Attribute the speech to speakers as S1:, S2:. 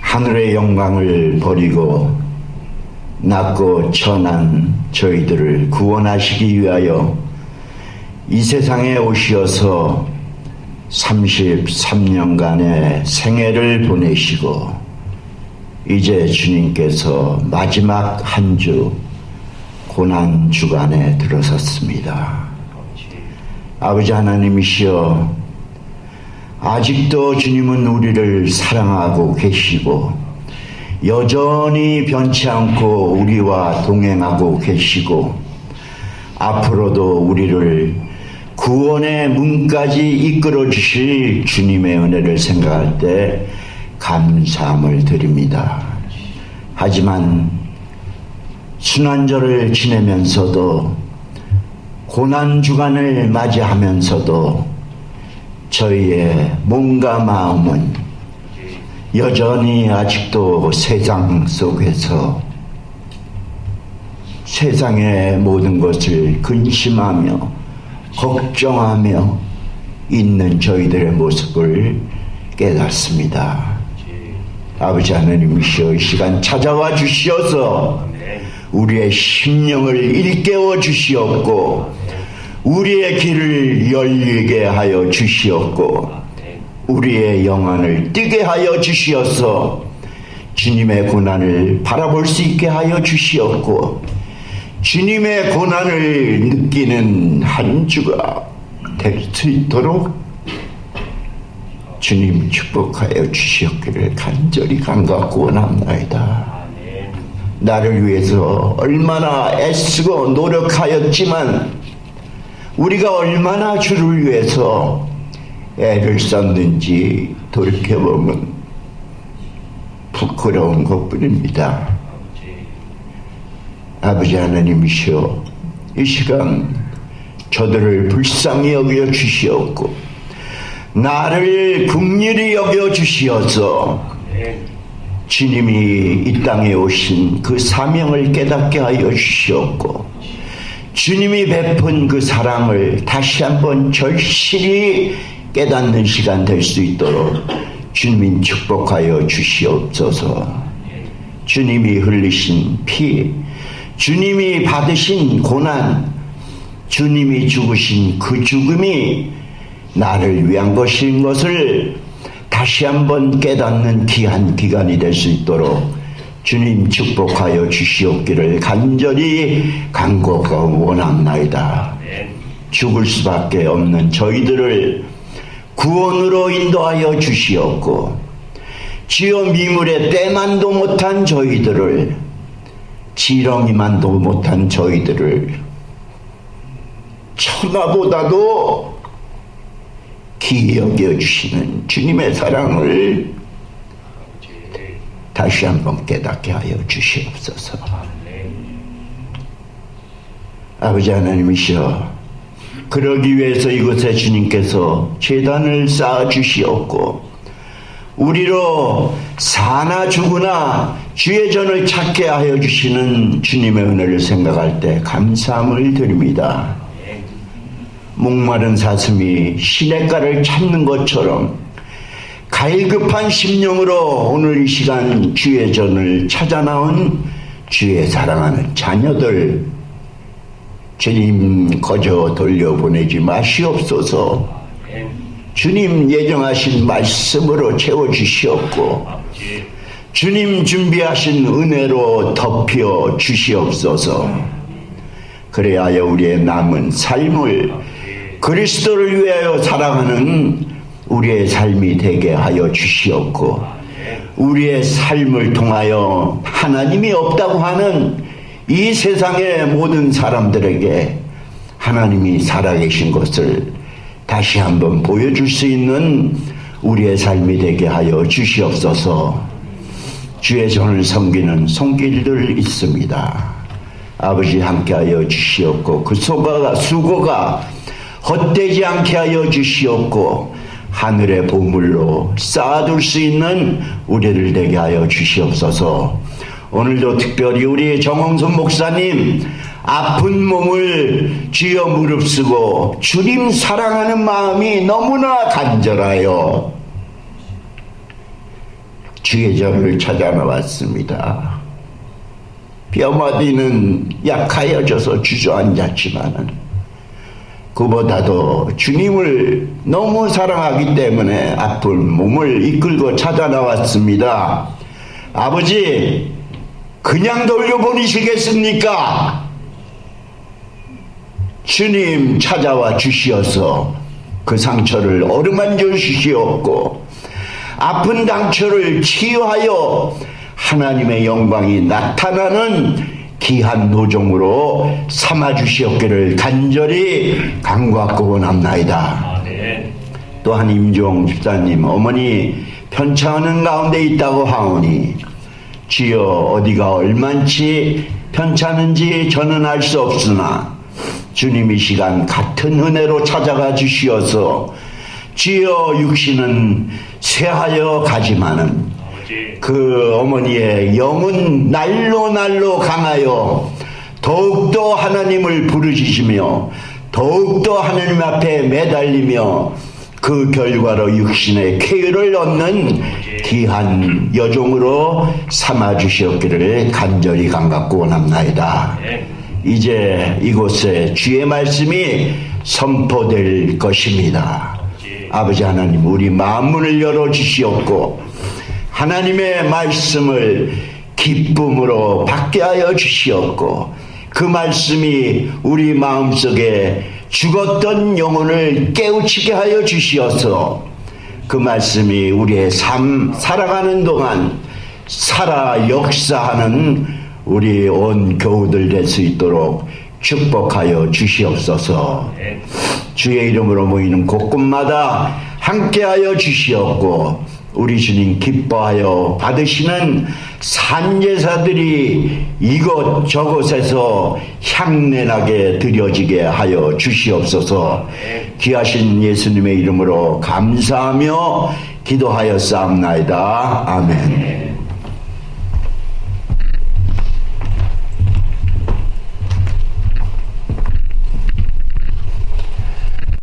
S1: 하늘의 영광을 버리고 낮고 천한 저희들을 구원하시기 위하여 이 세상에 오시어서 33년간의 생애를 보내시고 이제 주님께서 마지막 한 주 고난 주간에 들어섰습니다. 아버지 하나님이시여 아직도 주님은 우리를 사랑하고 계시고 여전히 변치 않고 우리와 동행하고 계시고 앞으로도 우리를 구원의 문까지 이끌어 주실 주님의 은혜를 생각할 때 감사함을 드립니다. 하지만 순환절을 지내면서도 고난 주간을 맞이하면서도 저희의 몸과 마음은 여전히 아직도 세상 속에서 세상의 모든 것을 근심하며 걱정하며 있는 저희들의 모습을 깨닫습니다. 아버지 하나님이시여 이 시간 찾아와 주시어서 우리의 심령을 일깨워 주시옵고 우리의 길을 열리게 하여 주시옵고 우리의 영안을 뜨게 하여 주시어서 주님의 고난을 바라볼 수 있게 하여 주시옵고 주님의 고난을 느끼는 한 주가 될 수 있도록 주님 축복하여 주시옵기를 간절히 간과하고 원합나이다. 나를 위해서 얼마나 애쓰고 노력하였지만 우리가 얼마나 주를 위해서 애를 썼는지 돌이켜보면 부끄러운 것뿐입니다. 아버지 하나님이시여 이 시간 저들을 불쌍히 여겨 주시옵고 나를 국률이 여겨 주시어서 주님이 이 땅에 오신 그 사명을 깨닫게 하여 주시옵고 주님이 베푼 그 사랑을 다시 한번 절실히 깨닫는 시간 될 수 있도록 주님 축복하여 주시옵소서. 주님이 흘리신 피 주님이 받으신 고난 주님이 죽으신 그 죽음이 나를 위한 것인 것을 다시 한번 깨닫는 귀한 기간이 될 수 있도록 주님 축복하여 주시옵기를 간절히 간곡하고 원합나이다. 죽을 수밖에 없는 저희들을 구원으로 인도하여 주시옵고 지어 미물의 때만도 못한 저희들을 지렁이만도 못한 저희들을 천하보다도 기이 여겨주시는 주님의 사랑을 다시 한번 깨닫게 하여 주시옵소서. 아버지 하나님이시여, 그러기 위해서 이곳에 주님께서 재단을 쌓아 주시옵고, 우리로 사나 죽으나 주의 전을 찾게 하여 주시는 주님의 은혜를 생각할 때 감사함을 드립니다. 목마른 사슴이 시냇가를 찾는 것처럼 갈급한 심령으로 오늘 이 시간 주의 전을 찾아 나온 주의 사랑하는 자녀들 주님 거저 돌려보내지 마시옵소서. 주님 예정하신 말씀으로 채워주시옵고 주님 준비하신 은혜로 덮여 주시옵소서 그래야 우리의 남은 삶을 그리스도를 위하여 사랑하는 우리의 삶이 되게 하여 주시옵고 우리의 삶을 통하여 하나님이 없다고 하는 이 세상의 모든 사람들에게 하나님이 살아계신 것을 다시 한번 보여줄 수 있는 우리의 삶이 되게 하여 주시옵소서 주의 전을 섬기는 손길들 있습니다. 아버지 함께하여 주시옵고 그 수고가, 수고가 헛되지 않게 하여 주시옵고 하늘의 보물로 쌓아둘 수 있는 우리를 되게 하여 주시옵소서 오늘도 특별히 우리 정홍선 목사님 아픈 몸을 쥐어 무릅쓰고 주님 사랑하는 마음이 너무나 간절하여 주의 절을 찾아 나왔습니다. 뼈마디는 약하여져서 주저앉았지만은 그보다도 주님을 너무 사랑하기 때문에 아픈 몸을 이끌고 찾아 나왔습니다. 아버지, 그냥 돌려보내시겠습니까? 주님 찾아와 주시어서 그 상처를 어루만져 주시옵고 아픈 상처를 치유하여 하나님의 영광이 나타나는 귀한 노종으로 삼아 주시옵기를 간절히 간구하고 원합나이다. 또한 임종 집사님 어머니 편찮은 가운데 있다고 하오니 주여 어디가 얼만치 편찮은지 저는 알 수 없으나 주님 이 시간 같은 은혜로 찾아가 주시어서 주여 육신은 쇠하여 가지만은. 그 어머니의 영은 날로 날로 강하여 더욱더 하나님을 부르짖으며 더욱더 하나님 앞에 매달리며 그 결과로 육신의 쾌유를 얻는 귀한 여종으로 삼아 주시옵기를 간절히 간갑고 원합나이다.
S2: 아멘.
S1: 이제 이곳에 주의 말씀이 선포될 것입니다. 아버지 하나님, 우리 마음문을 열어 주시옵고, 하나님의 말씀을 기쁨으로 받게 하여 주시옵고, 그 말씀이 우리 마음속에 죽었던 영혼을 깨우치게 하여 주시어서, 그 말씀이 우리의 삶, 살아가는 동안 살아 역사하는 우리 온 교우들 될 수 있도록 축복하여 주시옵소서. 주의 이름으로 모이는 곳곳마다 함께하여 주시옵고 우리 주님 기뻐하여 받으시는 산제사들이 이곳 저곳에서 향내나게 드려지게 하여 주시옵소서. 귀하신 예수님의 이름으로 감사하며 기도하여 싸움나이다. 아멘